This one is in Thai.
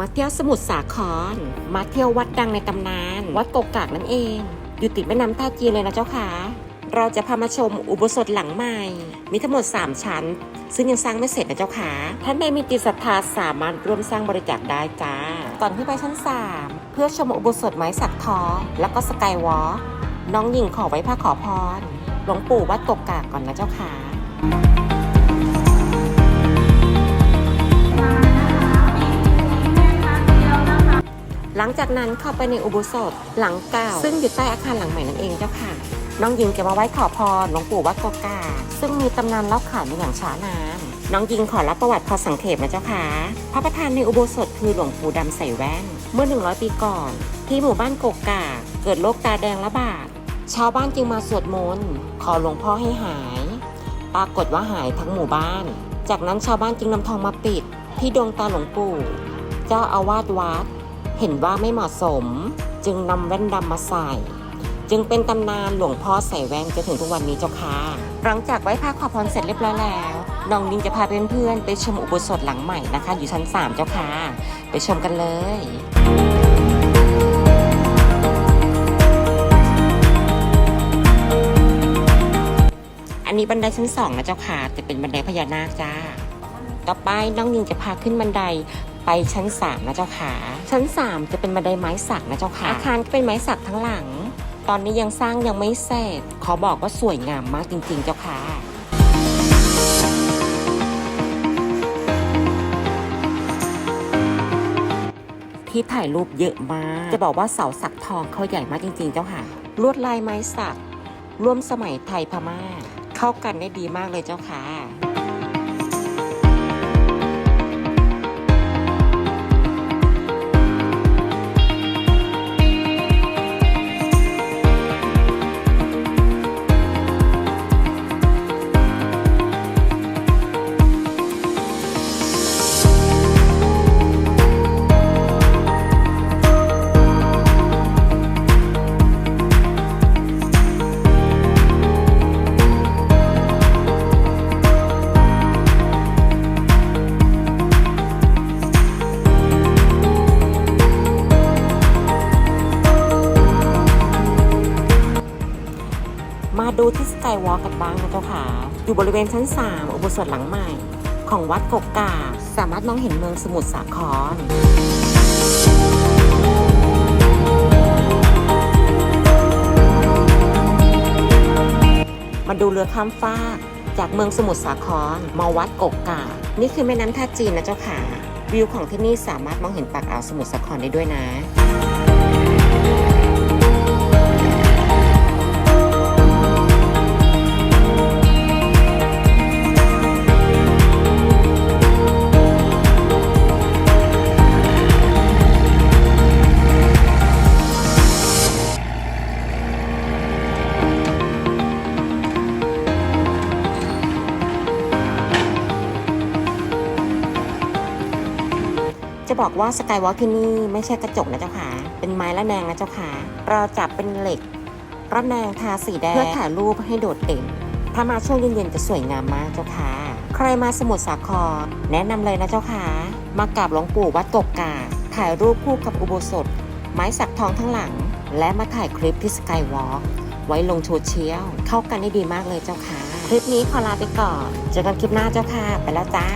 มาเที่ยวสมุทรสาคร มาเที่ยววัดดังในตำนาน วัดกกกากนั่นเอง อยู่ติดแม่น้ำท่าจีนเลยนะเจ้าค่ะ เราจะพามาชมอุโบสถหลังใหม่ มีทั้งหมด 3 ชั้น ซึ่งยังสร้างไม่เสร็จนะเจ้าค่ะ ท่านใดมีจิตศรัทธาสามารถร่วมสร้างบริจาคได้จ้า ก่อนขึ้นไปชั้น 3 เพื่อชมอุโบสถไม้สักทอ แล้วก็สกายวอล์น้องหญิงขอไว้พระขอพร หลวงปู่วัดกกกากก่อนนะเจ้าค่ะ ลังจากนั้นเข้าไปในอุโบสถหลังเก่า ซึ่งอยู่ใต้อาคารหลังใหม่นั่นเองเจ้าค่ะ น้องหญิงจะมาไว้ขอพรหลวงปู่วัดโกกา ซึ่งมีตำนานเล่าขานมาอย่างช้านานน้องหญิงขอรับประวัติพอสังเขปนะเจ้าค่ะพระประธานในอุโบสถคือหลวงปู่ดำใส่แว่น เมื่อ 100 ปีก่อน ที่หมู่บ้านโกกา เกิดโรคตาแดงระบาดชาวบ้านจึงมาสวดมนต์ขอหลวงพ่อให้หาย ปรากฏว่าหายทั้งหมู่บ้าน จากนั้นชาวบ้านจึงนำทองมาปิด ที่ดวงตาหลวงปู่ เจ้าอาวาสวัด เห็นว่าไม่เหมาะสม จึงนำแว่นดำมาใส่ จึงเป็นตำนานหลวงพ่อใส่แว่นจนถึงทุกวันนี้เจ้าค่ะ หลังจากไหว้พระขอพรเสร็จเรียบร้อยแล้วน้องนิงจะพาเพื่อนๆไปชมอุโบสถหลังใหม่นะคะ อยู่ชั้น 3 เจ้าค่ะ ไปชมกันเลยอันนี้บันไดชั้นสองนะเจ้าค่ะแต่เป็นบันไดพญานาคจ้า ต่อไปน้องนิงจะพาขึ้นบันได ไปชั้น3นะเจ้าค่ะชั้น 3 จะเป็นบันไดไม้สักนะเจ้าค่ะอาคารก็เป็นไม้สักทั้งหลัง ตอนนี้ยังสร้างยังไม่เสร็จขอบอกว่าสวยงามมากจริง ๆ เจ้าค่ะที่ถ่ายรูปเยอะมาก จะบอกว่าเสาสักทองเขาใหญ่มากจริง ๆ เจ้าค่ะ ลวดลายไม้สัก ร่วมสมัยไทยพม่า เข้ากันได้ดีมากเลยเจ้าค่ะ ดูที่สกายวอล์กกันบ้างนะเจ้าค่ะ อยู่บริเวณชั้น 3 อุโบสถหลังใหม่ ของวัดกกกา สามารถมองเห็นเมืองสมุทรสาครมาดูเรือข้ามฟากจากเมืองสมุทรสาครมาวัดกกกา นี่คือแม่น้ำท่าจีนนะเจ้าค่ะ วิวของที่นี่สามารถมองเห็นปากอ่าวสมุทรสาครได้ด้วยนะ จะบอกว่าสกายวอล์กที่นี่ไม่ใช่กระจกนะเจ้าค่ะ เป็นไม้ละแนงนะเจ้าค่ะ เราจับเป็นเหล็กระแนงทาสีแดงเพื่อถ่ายรูปให้โดดเด่น ถ้ามาช่วงเย็นๆจะสวยงามมากเจ้าค่ะ ใครมาสมุทรสาคร แนะนำเลยนะเจ้าค่ะ มากราบหลวงปู่วัดกกกาถ่ายรูปคู่กับอุโบสถ ไม้สักทองทั้งหลัง และมาถ่ายคลิปที่สกายวอล์กไว้ลงโซเชียลเข้ากันได้ดีมากเลยเจ้าค่ะ คลิปนี้ขอลาไปก่อน เจอกันคลิปหน้าเจ้าค่ะ ไปแล้วจ้า